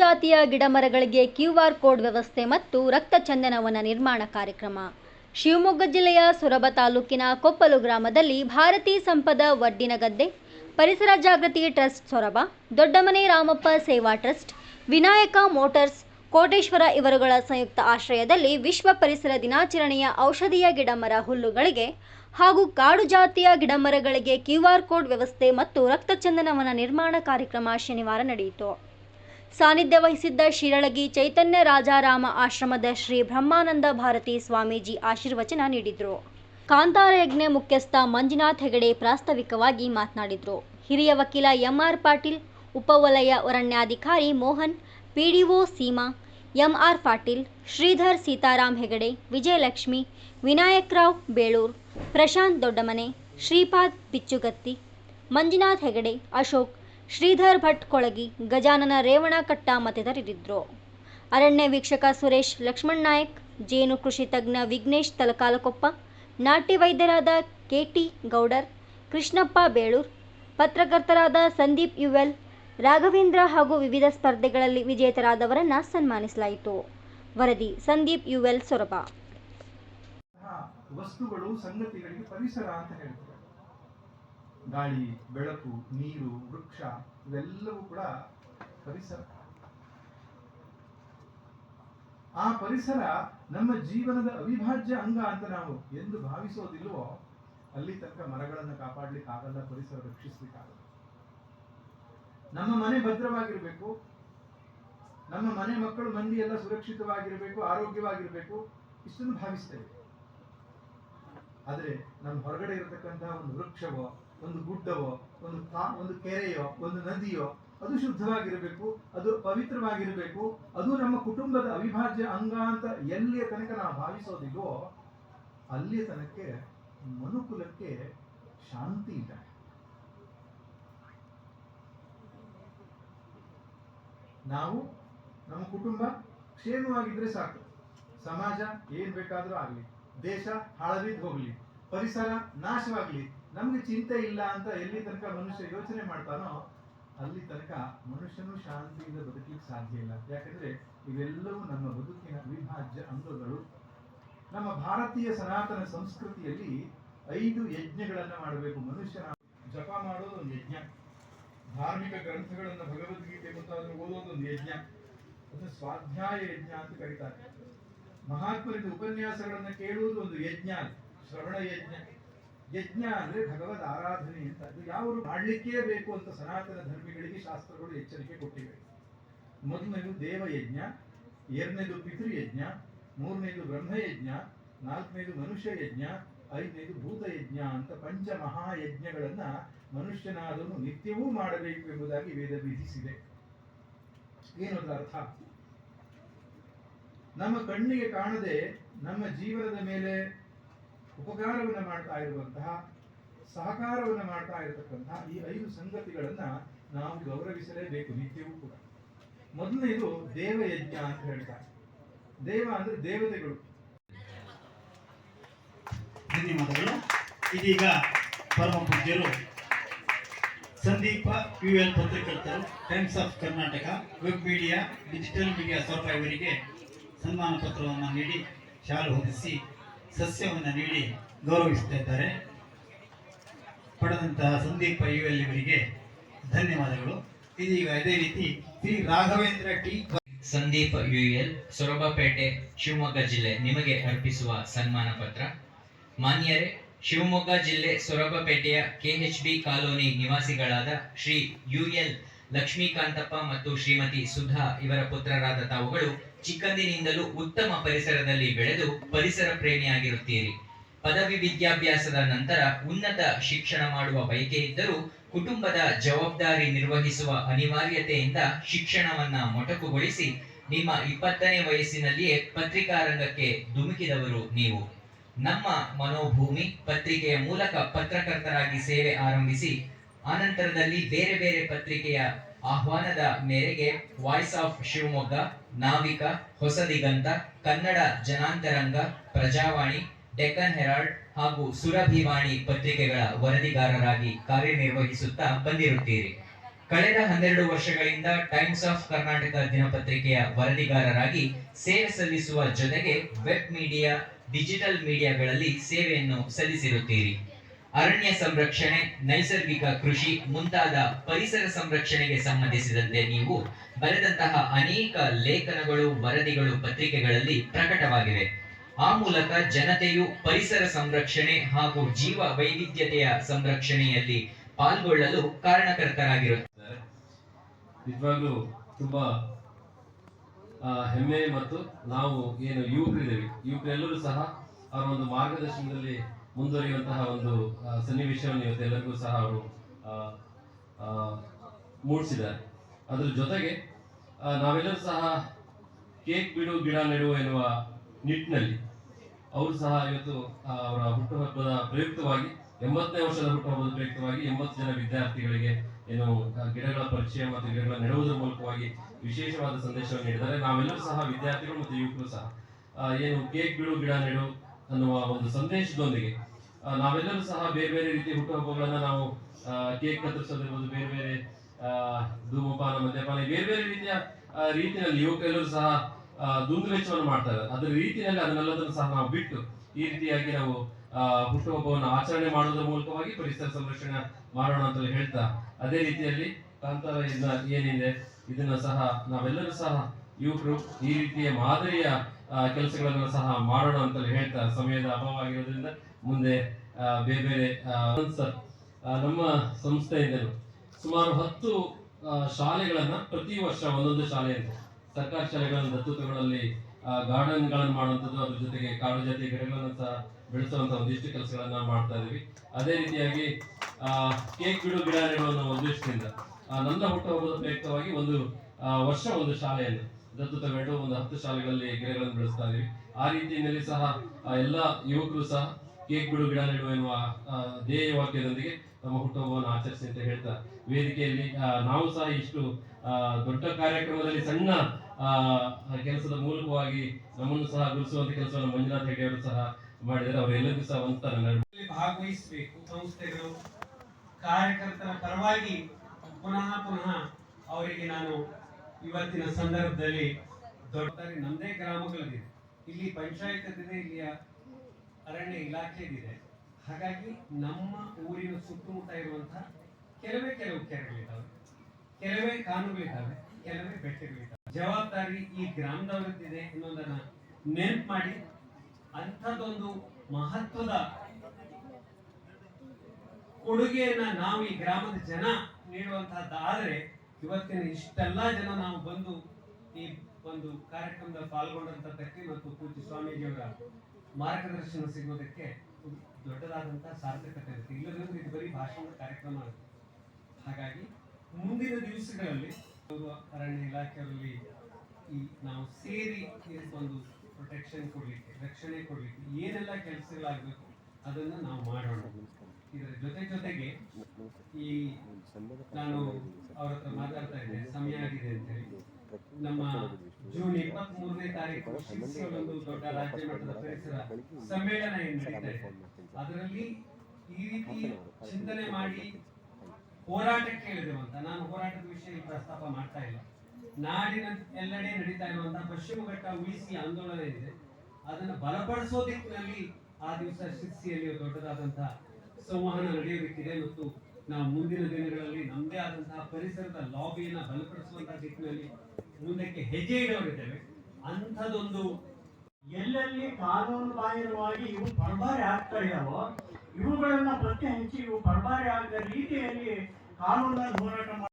ಜಾತಿಯ ಗಿಡಮರಗಳಿಗೆ QR code ವ್ಯವಸ್ಥೆ ಮತ್ತು ರಕ್ತ ಚಂದನವನ ನಿರ್ಮಾಣ ಕಾರ್ಯಕ್ರಮ. ಶಿವಮೊಗ್ಗ ಜಿಲ್ಲೆಯ ಸೊರಬ ತಾಲೂಕಿನ ಕೊಪ್ಪಲು ಗ್ರಾಮದಲ್ಲಿ ಭಾರತೀ ಸಂಪದ ವಡ್ಡಿನಗದ್ದೆ ಪರಿಸರ ಜಾಗೃತಿ ಟ್ರಸ್ಟ್ ಸೊರಬ, ದೊಡ್ಡಮನೆ ರಾಮಪ್ಪ ಸೇವಾ ಟ್ರಸ್ಟ್, ವಿನಾಯಕ ಮೋಟಾರ್ಸ್, ಕೋಟೇಶ್ವರ ಇವರುಗಳ ಸಂಯುಕ್ತ ಆಶ್ರಯದಲ್ಲಿ ವಿಶ್ವ ಪರಿಸರ ದಿನಾಚರಣೆಯ ಔಷಧೀಯ ಗಿಡಮರ ಹುಲ್ಲುಗಳಿಗೆ ಹಾಗೂ ಕಾಡು ಜಾತಿಯ ಗಿಡಮರಗಳಿಗೆ ಕ್ಯೂಆರ್ ಕೋಡ್ ವ್ಯವಸ್ಥೆ ಮತ್ತು ರಕ್ತ ಚಂದನವನ ನಿರ್ಮಾಣ ಕಾರ್ಯಕ್ರಮ ಶನಿವಾರ ನಡೆಯಿತು. ಸಾನ್ನಿಧ್ಯ ವಹಿಸಿದ್ದ ಶಿರಳಗಿ ಚೈತನ್ಯ ರಾಜಾರಾಮ ಆಶ್ರಮದ ಶ್ರೀ ಬ್ರಹ್ಮಾನಂದ ಭಾರತಿ ಸ್ವಾಮೀಜಿ ಆಶೀರ್ವಚನ ನೀಡಿದರು. ಕಾಂತಾರ ಯಜ್ಞ ಮುಖ್ಯಸ್ಥ ಮಂಜುನಾಥ್ ಹೆಗಡೆ ಪ್ರಾಸ್ತಾವಿಕವಾಗಿ ಮಾತನಾಡಿದರು. ಹಿರಿಯ ವಕೀಲ ಎಂಆರ್ ಪಾಟೀಲ್, ಉಪವಲಯ ಅರಣ್ಯಾಧಿಕಾರಿ ಮೋಹನ್ ಪಿಡಿಒ ಸೀಮಾ, ಎಂಆರ್ ಪಾಟೀಲ್, ಶ್ರೀಧರ್ ಸೀತಾರಾಮ್ ಹೆಗಡೆ, ವಿಜಯಲಕ್ಷ್ಮಿ ವಿನಾಯಕರಾವ್ ಬೇಳೂರ್, ಪ್ರಶಾಂತ್ ದೊಡ್ಡಮನೆ, ಶ್ರೀಪಾದ್ ಬಿಚ್ಚುಗತ್ತಿ ಮಂಜುನಾಥ್ ಹೆಗಡೆ, ಅಶೋಕ್ ಶ್ರೀಧರ್ ಭಟ್ ಕೊಳಗಿ, ಗಜಾನನ ರೇವಣಕಟ್ಟ ಮತ್ತಿತರರಿದ್ದರು. ಅರಣ್ಯ ವೀಕ್ಷಕ ಸುರೇಶ್ ಲಕ್ಷ್ಮಣ್ ನಾಯಕ್, ಜೇನು ಕೃಷಿ ತಜ್ಞ ವಿಘ್ನೇಶ್ ತಲಕಾಲಕೊಪ್ಪ, ನಾಟಿ ವೈದ್ಯರಾದ ಕೆಟಿ ಗೌಡರ್, ಕೃಷ್ಣಪ್ಪ ಬೇಳೂರ್, ಪತ್ರಕರ್ತರಾದ ಸಂದೀಪ್ ಯುವೆಲ್, ರಾಘವೇಂದ್ರ ಹಾಗೂ ವಿವಿಧ ಸ್ಪರ್ಧೆಗಳಲ್ಲಿ ವಿಜೇತರಾದವರನ್ನು ಸನ್ಮಾನಿಸಲಾಯಿತು. ವರದಿ ಸಂದೀಪ್ ಯುವೆಲ್ ಸೊರಬ. ವಸ್ತುಗಳು ಸಂಗತಿಗಳಿಗೆ ಪರಿಸರ ಅಂತ ಹೇಳ್ತಾರೆ. ಗಾಳಿ, ಬೆಳಕು, ನೀರು, ವೃಕ್ಷ ಇವೆಲ್ಲವೂ ಕೂಡ ಪರಿಸರ. ಆ ಪರಿಸರ ನಮ್ಮ ಜೀವನದ ಅವಿಭಾಜ್ಯ ಅಂಗ ಅಂತ ನಾವು ಎಂದು ಭಾವಿಸೋದಿಲ್ವೋ, ಅಲ್ಲಿ ತನಕ ಮರಗಳನ್ನು ಕಾಪಾಡ್ಲಿಕ್ಕೆ ಆಗಲ್ಲ ಪರಿಸರ ರಕ್ಷಿಸ್ಲಿಕ್ಕಾಗಲ್ಲ. ನಮ್ಮ ಮನೆ ಭದ್ರವಾಗಿರಬೇಕು. ನಮ್ಮ ಮನೆ ಮಕ್ಕಳು ಮಂದಿ ಎಲ್ಲ ಸುರಕ್ಷಿತವಾಗಿರಬೇಕು, ಆರೋಗ್ಯವಾಗಿರಬೇಕು, ಇಷ್ಟನ್ನು ಭಾವಿಸ್ತೇವೆ. ಆದ್ರೆ ನಮ್ಮ ಹೊರಗಡೆ ಇರತಕ್ಕಂತಹ ಒಂದು ವೃಕ್ಷವೋ, ಒಂದು ಗುಡ್ಡವೋ, ಒಂದು ಒಂದು ಕೆರೆಯೋ, ಒಂದು ನದಿಯೋ, ಅದು ಶುದ್ಧವಾಗಿರಬೇಕು, ಅದು ಪವಿತ್ರವಾಗಿರಬೇಕು, ಅದು ನಮ್ಮ ಕುಟುಂಬದ ಅವಿಭಾಜ್ಯ ಅಂಗ ಅಂತ ಎಲ್ಲಿಯ ತನಕ ನಾವು ಭಾವಿಸೋದಿಗೋ ಅಲ್ಲಿಯ ತನಕ ಮನುಕುಲಕ್ಕೆ ಶಾಂತಿ ಇಲ್ಲ. ನಾವು ನಮ್ಮ ಕುಟುಂಬ ಕ್ಷೇಮವಾಗಿದ್ರೆ ಸಾಕು. ಸಮಾಜ ಏನ್ ಬೇಕಾದ್ರೂ ಆಗ್ಲಿ. ದೇಶ ಹಾಳಬಿದ್ದು ಹೋಗ್ಲಿ, ಪರಿಸರ ನಾಶವಾಗ್ಲಿ, ನಮ್ಗೆ ಚಿಂತೆ ಇಲ್ಲ ಅಂತ ಎಲ್ಲಿ ತನಕ ಮನುಷ್ಯ ಯೋಚನೆ ಮಾಡ್ತಾನೋ ಅಲ್ಲಿ ತನಕ ಮನುಷ್ಯನು ಶಾಂತಿಯಿಂದ ಬದುಕಲಿಕ್ಕೆ ಸಾಧ್ಯ ಇಲ್ಲ. ಯಾಕಂದ್ರೆ ಇವೆಲ್ಲವೂ ನಮ್ಮ ಬದುಕಿನ ಅವಿಭಾಜ್ಯ ಅಂಗಗಳು. ನಮ್ಮ ಭಾರತೀಯ ಸನಾತನ ಸಂಸ್ಕೃತಿಯಲ್ಲಿ ಐದು ಯಜ್ಞಗಳನ್ನ ಮಾಡಬೇಕು ಮನುಷ್ಯನ. ಜಪ ಮಾಡೋದು ಒಂದು ಯಜ್ಞ. ಧಾರ್ಮಿಕ ಗ್ರಂಥಗಳನ್ನ ಭಗವದ್ಗೀತೆ ಮುಂತಾದ ಓದೋದು ಒಂದು ಯಜ್ಞ. ಅದನ್ನು ಸ್ವಾಧ್ಯಾಯ ಯಜ್ಞ ಅಂತ ಕರೀತಾರೆ. ಮಹಾತ್ಮರಿಂದ ಉಪನ್ಯಾಸಗಳನ್ನು ಕೇಳುವುದು ಒಂದು ಯಜ್ಞ ಶ್ರವಣ ಯಜ್ಞ. ಯಜ್ಞ ಅಂದ್ರೆ ಭಗವದ್ ಆರಾಧನೆ ಅಂತ. ಅದು ಯಾವರು ಮಾಡಲಿಕ್ಕೇ ಬೇಕು ಅಂತ ಸನಾತನ ಧರ್ಮಿಗಳಿಗೆ ಶಾಸ್ತ್ರಗಳು ಎಚ್ಚರಿಕೆ ಕೊಟ್ಟಿವೆ. ಮೊದಲನೇದು ದೇವಯಜ್ಞ ಎರಡನೇದು ಪಿತೃಯಜ್ಞ ಮೂರನೇದು ಬ್ರಹ್ಮಯಜ್ಞ ನಾಲ್ಕನೇದು ಮನುಷ್ಯ ಯಜ್ಞ, ಐದನೇದು ಭೂತಯಜ್ಞ ಅಂತ ಪಂಚ ಮಹಾಯಜ್ಞಗಳನ್ನ ಮನುಷ್ಯನಾದನು ನಿತ್ಯವೂ ಮಾಡಬೇಕು ಎಂಬುದಾಗಿ ವೇದ ವಿಧಿಸಿದೆ. ಏನು ಅದರ ಅರ್ಥ? ನಮ್ಮ ಕಣ್ಣಿಗೆ ಕಾಣದೆ ನಮ್ಮ ಜೀವನದ ಮೇಲೆ ಉಪಕಾರವನ್ನು ಮಾಡ್ತಾ ಇರುವಂತಹ, ಸಹಕಾರವನ್ನು ಮಾಡ್ತಾ ಇರತಕ್ಕಂತಹ ಈ ಐದು ಸಂಗತಿಗಳನ್ನ ನಾವು ಗೌರವಿಸಲೇಬೇಕು ನಿತ್ಯವೂ ಕೂಡ. ಮೊದಲನೇದು ದೇವಯಜ್ಞ ಅಂತ ಹೇಳ್ತಾರೆ. ದೇವ ಅಂದ್ರೆ ದೇವತೆಗಳು. ಧನ್ಯವಾದಗಳು ಇದೀಗ ಪರಮ ಪೂಜ್ಯರು ಸಂದೀಪ ಯು ಎಲ್ ಪತ್ರಕರ್ತರು times of Karnataka web media digital media ಸ್ವಲ್ಪ ಇವರಿಗೆ ಸನ್ಮಾನ ಪತ್ರವನ್ನು ನೀಡಿ, ಶಾಲು ಹೊದಿಸಿ, ಸಸ್ಯವನ್ನು ನೀಡಿ ಗೌರವಿಸ್ತಾ ಇದ್ದಾರೆ ಪಡೆದಂತಹ ಸಂದೀಪ ಇವರಿಗೆ ಧನ್ಯವಾದಗಳು. ಇದೀಗ ಅದೇ ರೀತಿ ಶ್ರೀ ರಾಘವೇಂದ್ರ ಟಿ. ಸಂದೀಪ್ ಯುಎಲ್ ಸೊರಬಪೇಟೆ, ಶಿವಮೊಗ್ಗ ಜಿಲ್ಲೆ ನಿಮಗೆ ಅರ್ಪಿಸುವ ಸನ್ಮಾನ ಪತ್ರ ಮಾನ್ಯರೇ, ಶಿವಮೊಗ್ಗ ಜಿಲ್ಲೆ ಸೊರಬಪೇಟೆಯ ಕೆಎಚ್ಬಿ ಕಾಲೋನಿ ನಿವಾಸಿಗಳಾದ ಶ್ರೀ ಯುಎಲ್ ಲಕ್ಷ್ಮೀಕಾಂತಪ್ಪ ಮತ್ತು ಶ್ರೀಮತಿ ಸುಧಾ ಇವರ ಪುತ್ರರಾದ ತಾವುಗಳು ಚಿಕ್ಕಂದಿನಿಂದಲೂ ಉತ್ತಮ ಪರಿಸರದಲ್ಲಿ ಬೆಳೆದು ಪರಿಸರ ಪ್ರೇಮಿಯಾಗಿರುತ್ತೀರಿ. ಪದವಿ ವಿದ್ಯಾಭ್ಯಾಸದ ನಂತರ ಉನ್ನತ ಶಿಕ್ಷಣ ಮಾಡುವ ಬಯಕೆ ಇದ್ದರೂ ಕುಟುಂಬದ ಜವಾಬ್ದಾರಿ ನಿರ್ವಹಿಸುವ ಅನಿವಾರ್ಯತೆಯಿಂದ ಶಿಕ್ಷಣವನ್ನ ಮೊಟಕುಗೊಳಿಸಿ ನಿಮ್ಮ ಇಪ್ಪತ್ತನೇ ವಯಸ್ಸಿನಲ್ಲಿಯೇ ಪತ್ರಿಕಾ ರಂಗಕ್ಕೆ ಧುಮುಕಿದವರು ನೀವು. ನಮ್ಮ ಮನೋಭೂಮಿ ಪತ್ರಿಕೆಯ ಮೂಲಕ ಪತ್ರಕರ್ತರಾಗಿ ಸೇವೆ ಆರಂಭಿಸಿ ಆನಂತರದಲ್ಲಿ ಬೇರೆ ಬೇರೆ ಪತ್ರಿಕೆಯ ಆಹ್ವಾನದ ಮೇರೆಗೆ voice of Shivamogga, Navika Hosadiganta Kannada Janantaranga, Prajavani, Deccan herald ಹಾಗೂ ಸುರಭಿವಾಣಿ ಪತ್ರಿಕೆಗಳ ವರದಿಗಾರರಾಗಿ ಕಾರ್ಯನಿರ್ವಹಿಸುತ್ತಾ ಬಂದಿರುತ್ತೀರಿ. ಕಳೆದ ಹನ್ನೆರಡು ವರ್ಷಗಳಿಂದ ಟೈಮ್ಸ್ ಆಫ್ ಕರ್ನಾಟಕ ದಿನಪತ್ರಿಕೆಯ ವರದಿಗಾರರಾಗಿ ಸೇವೆ ಸಲ್ಲಿಸುವ ಜೊತೆಗೆ ವೆಬ್ ಮೀಡಿಯಾ, ಡಿಜಿಟಲ್ ಮೀಡಿಯಾಗಳಲ್ಲಿ ಸೇವೆಯನ್ನು ಸಲ್ಲಿಸಿರುತ್ತೀರಿ. ಅರಣ್ಯ ಸಂರಕ್ಷಣೆ, ನೈಸರ್ಗಿಕ ಕೃಷಿ ಮುಂತಾದ ಪರಿಸರ ಸಂರಕ್ಷಣೆಗೆ ಸಂಬಂಧಿಸಿದಂತೆ ನೀವು ಬರೆದಂತಹ ಅನೇಕ ಲೇಖನಗಳು, ವರದಿಗಳು, ಪತ್ರಿಕೆಗಳಲ್ಲಿ ಪ್ರಕಟವಾಗಿವೆ. ಆ ಮೂಲಕ ಜನತೆಯು ಪರಿಸರ ಸಂರಕ್ಷಣೆ ಹಾಗೂ ಜೀವ ವೈವಿಧ್ಯತೆಯ ಸಂರಕ್ಷಣೆಯಲ್ಲಿ ಪಾಲ್ಗೊಳ್ಳಲು ಕಾರಣಕರ್ತರಾಗಿರುತ್ತಾರೆ. ತುಂಬಾ ಹೆಮ್ಮೆ ಮತ್ತು ನಾವು ಏನು ಯುವಕರಿದ್ದೇವೆ. ಯುವಕರೆಲ್ಲರೂ ಸಹ ಅವರ ಒಂದು ಮಾರ್ಗದರ್ಶನದಲ್ಲಿ ಮುಂದುವರಿಯುವಂತಹ ಒಂದು ಸನ್ನಿವೇಶವನ್ನು ಇವತ್ತು ಎಲ್ಲರಿಗೂ ಸಹ ಅವರು ಮೂಡಿಸಿದ್ದಾರೆ. ಅದರ ಜೊತೆಗೆ ನಾವೆಲ್ಲರೂ ಸಹ ಕೇಕ್ ಬಿಡು, ಗಿಡ ನೆಡುವ ಎನ್ನುವ ನಿಟ್ಟಿನಲ್ಲಿ ಅವರು ಸಹ ಇವತ್ತು ಅವರ ಹುಟ್ಟುಹಬ್ಬದ ಪ್ರಯುಕ್ತವಾಗಿ, ಎಂಬತ್ತನೇ ವರ್ಷದ ಹುಟ್ಟುಹಬ್ಬದ ಪ್ರಯುಕ್ತವಾಗಿ ಎಂಬತ್ತು ಜನ ವಿದ್ಯಾರ್ಥಿಗಳಿಗೆ ಏನು ಗಿಡಗಳ ಪರಿಚಯ ಮತ್ತು ಗಿಡಗಳ ನೆಡುವುದರ ಮೂಲಕವಾಗಿ ವಿಶೇಷವಾದ ಸಂದೇಶವನ್ನು ನೀಡಿದ್ದಾರೆ. ನಾವೆಲ್ಲರೂ ಸಹ ವಿದ್ಯಾರ್ಥಿಗಳು ಮತ್ತು ಯುವಕರು ಸಹ ಏನು ಕೇಕ್ ಬಿಡು, ಗಿಡ ನೆಡು ಅನ್ನುವ ಒಂದು ಸಂದೇಶದೊಂದಿಗೆ ನಾವೆಲ್ಲರೂ ಸಹ ಬೇರೆ ಬೇರೆ ರೀತಿಯ ಹುಟ್ಟುಹಬ್ಬಗಳನ್ನ ನಾವು ಕೇಕ್ ಕತ್ತರಿಸೋದಿರ್ಬೋದು ಬೇರೆ ಬೇರೆ ಧೂಮಪಾನ ಮದ್ಯಪಾನ ಬೇರೆ ಬೇರೆ ರೀತಿಯ ರೀತಿಯಲ್ಲಿ ಯುವಕರೆಲ್ಲರೂ ಸಹ ಆ, ದುಂದು ವೆಚ್ಚವನ್ನು ಮಾಡ್ತಾರೆ ಅದರ ರೀತಿಯಲ್ಲಿ ಅದನ್ನೆಲ್ಲದನ್ನು ಸಹ ನಾವು ಬಿಟ್ಟು ಈ ರೀತಿಯಾಗಿ ನಾವು ಹುಟ್ಟುಹಬ್ಬವನ್ನು ಆಚರಣೆ ಮಾಡೋದ್ರ ಮೂಲಕವಾಗಿ ಪರಿಸರ ಸಂರಕ್ಷಣೆ ಮಾಡೋಣ ಅಂತ ಹೇಳ್ತಾ ಅದೇ ರೀತಿಯಲ್ಲಿ ಕಾಂತಾರ ಏನಿದೆ ಇದನ್ನ ಸಹ ನಾವೆಲ್ಲರೂ ಸಹ ಯುವಕರು ಈ ರೀತಿಯ ಮಾದರಿಯ ಕೆಲಸಗಳನ್ನು ಸಹ ಮಾಡೋಣ ಅಂತ ಹೇಳ್ತಾ ಸಮಯದ ಅಭಾವ ಮುಂದೆ ಬೇರೆ ಬೇರೆ ನಮ್ಮ ಸಂಸ್ಥೆ ಸಂಸ್ಥೆಯಿಂದಲೂ ಸುಮಾರು ಹತ್ತು ಶಾಲೆಗಳನ್ನ ಪ್ರತಿ ವರ್ಷ ಒಂದೊಂದು ಶಾಲೆಯನ್ನು ಸರ್ಕಾರಿ ಶಾಲೆಗಳನ್ನು ಗಾರ್ಡನ್ ಗಾರ್ಡನ್ಗಳನ್ನು ಮಾಡುವಂಥದ್ದು ಅದ್ರ ಜೊತೆಗೆ ಕಾಡು ಜಾತಿ ಗಿಡಗಳನ್ನು ಸಹ ಬೆಳೆಸುವಂತ ಒಂದಿಷ್ಟು ಕೆಲಸಗಳನ್ನ ಮಾಡ್ತಾ ಇದೀವಿ ಅದೇ ರೀತಿಯಾಗಿ ಕೇಕ್ ಬಿಡು ಗಿಡ ಉದ್ದೇಶದಿಂದ ಆ, ನನ್ನ ಹುಟ್ಟುಹಬ್ಬದ ಪ್ರಯುಕ್ತವಾಗಿ ಒಂದು ವರ್ಷ ಒಂದು ಶಾಲೆಯನ್ನು ದತ್ತು ತಗೊಂಡು ಒಂದು ಹತ್ತು ಶಾಲೆಗಳಲ್ಲಿ ಗಿಡಗಳನ್ನು ಬೆಳೆಸ್ತಾ ಇದ್ದೀವಿ ಆ ರೀತಿಯಲ್ಲಿ ಸಹ ಎಲ್ಲ ಯುವಕರು ಸಹ ಕೇಕ್ ಬಿಡು, ಗಿಡ ನೆಡುವ ಎನ್ನುವ ಧ್ಯೇಯ ವಾಕ್ಯದೊಂದಿಗೆ ತಮ್ಮ ಹುಟ್ಟುಹಬ್ಬವನ್ನು ಆಚರಿಸಿ ಅಂತ ಹೇಳ್ತಾ ವೇದಿಕೆಯಲ್ಲಿ ನಾವು ಸಹ ಇಷ್ಟು ದೊಡ್ಡ ಕಾರ್ಯಕ್ರಮದಲ್ಲಿ ಸಣ್ಣ ಕೆಲಸದ ಮೂಲಕವಾಗಿ ನಮ್ಮನ್ನು ಸಹ ಗುರುಸುವಂತ ಕೆಲಸವನ್ನು ಮಂಜುನಾಥ್ ಹೆಗ್ಡೆ ಸಹ ಮಾಡಿದರೆ ಅವರೆಲ್ಲರಿಗೂ ಸಹ ಅಂತ ಭಾಗವಹಿಸಬೇಕು. ಸಂಸ್ಥೆಗಳು, ಕಾರ್ಯಕರ್ತರ ಪರವಾಗಿ ಪುನಃ ಪುನಃ ಅವರಿಗೆ ನಾನು ಇವತ್ತಿನ ಸಂದರ್ಭದಲ್ಲಿ ದೊಡ್ಡ ನಮ್ಮದೇ ಗ್ರಾಮಗಳಲ್ಲಿದೆ. ಇಲ್ಲಿ ಪಂಚಾಯತ್ ಇದೆ ಇಲ್ಲಿಯ ಅರಣ್ಯ ಇಲಾಖೆದಿದೆ ಹಾಗಾಗಿ ನಮ್ಮ ಊರಿನ ಸುತ್ತಮುತ್ತ ಇರುವಂತಹ ಕೆಲವೇ ಕೆಲವು ಕೆರೆಗಳಿದ್ದಾವೆ, ಕೆಲವೇ ಕಾನುಗಳಿದ್ದಾವೆ, ಕೆಲವೇ ಬೆಟ್ಟಗಳಿದ್ದಾವೆ. ಜವಾಬ್ದಾರಿ ಈ ಗ್ರಾಮದವರದ್ದಿದೆ ಅನ್ನೋದನ್ನ ನೆನ್ಪು ಮಾಡಿ ಅಂಥದ್ದೊಂದು ಮಹತ್ವದ ಕೊಡುಗೆಯನ್ನ ನಾವು ಈ ಗ್ರಾಮದ ಜನ ನೀಡುವಂತಹದ್ದಾದರೆ ಇವತ್ತಿನ ಇಷ್ಟೆಲ್ಲ ಜನ ನಾವು ಬಂದು ಈ ಒಂದು ಕಾರ್ಯಕ್ರಮದಲ್ಲಿ ಪಾಲ್ಗೊಂಡಂತದ್ದಕ್ಕೆ ಮತ್ತು ಪೂಜ್ಯ ಸ್ವಾಮೀಜಿಯವರ ಮಾರ್ಗದರ್ಶನ ಸಿಗೋದಕ್ಕೆ ದೊಡ್ಡದಾದಂತಹ ಸಾರ್ಥಕತೆ ಇರುತ್ತೆ. ಇಲ್ಲದ್ರೆ ಇದು ಬರೀ ಭಾಷಣದ ಕಾರ್ಯಕ್ರಮ ಆಗುತ್ತೆ ಹಾಗಾಗಿ ಮುಂದಿನ ದಿವಸಗಳಲ್ಲಿ ಅರಣ್ಯ ಇಲಾಖೆಯಲ್ಲಿ ಈ ನಾವು ಸೇರಿ ಒಂದು ಪ್ರೊಟೆಕ್ಷನ್ ಕೊಡ್ಲಿಕ್ಕೆ, ರಕ್ಷಣೆ ಕೊಡಲಿಕ್ಕೆ ಏನೆಲ್ಲ ಕೆಲಸಗಳಾಗಬೇಕು ಅದನ್ನ ನಾವು ಮಾಡೋಣ. ಇದರ ಜೊತೆ ಜೊತೆಗೆ ಈ ನಾನು ಅವ್ರ ಹತ್ರ ಮಾತಾಡ್ತಾ ಇದ್ದೆ, ಸಮಯ ಆಗಿದೆ ಅಂತ ಹೇಳಿ. ನಮ್ಮ ಜೂನ್ ಇಪ್ಪತ್ತ್ ಮೂರನೇ ತಾರೀಕು ಒಂದು ದೊಡ್ಡ ರಾಜ್ಯ ಮಟ್ಟದ ಪರಿಸರ ಸಮ್ಮೇಳನ ಏನ್ ಅದರಲ್ಲಿ ಈ ರೀತಿ ಚಿಂತನೆ ಮಾಡಿ ಹೋರಾಟಕ್ಕೆ ಹೇಳಿದೆವು ಅಂತ. ನಾನು ಹೋರಾಟದ ವಿಷಯ ಪ್ರಸ್ತಾಪ ಮಾಡ್ತಾ ಇಲ್ಲ. ನಾಡಿನ ಎಲ್ಲೆಡೆ ನಡೀತಾ ಇರುವಂತಹ ಪಶ್ಚಿಮ ಘಟ್ಟ ಉಳಿಸಿ ಆಂದೋಲನ ಇದೆ. ಅದನ್ನ ಬಲಪಡಿಸೋ ದಿಕ್ಕಿನಲ್ಲಿ ಆ ದಿವಸ ಶಿರ್ಸಿಯಲ್ಲಿ ದೊಡ್ಡದಾದಂತಹ ಸಂವಹನ ನಡೆಯೋದಕ್ಕಿದೆ ಮತ್ತು ನಾವು ಮುಂದಿನ ದಿನಗಳಲ್ಲಿ ನಮ್ಮದೇ ಆದಂತಹ ಪರಿಸರದ ಲಾಬಿಯನ್ನು ಬಲಪಡಿಸುವಂತಹ ದಿಕ್ಕಿನಲ್ಲಿ ಮುಂದಕ್ಕೆ ಹೆಜ್ಜೆ ಇಡೋರಿದ್ದೇವೆ ಅಂಥದ್ದೊಂದು ಎಲ್ಲೆಲ್ಲಿ ಕಾನೂನು ಬಾಹಿರವಾಗಿ ಇವು ಪರಭಾರೆ ಆಗ್ತಾ ಇದಾವೋ ಇವುಗಳನ್ನ ಪತ್ತೆ ಹಚ್ಚಿ ಇವು ಪರಭಾರೆ ಆಗದ ರೀತಿಯಲ್ಲಿ ಕಾನೂನಲ್ಲಿ ಹೋರಾಟ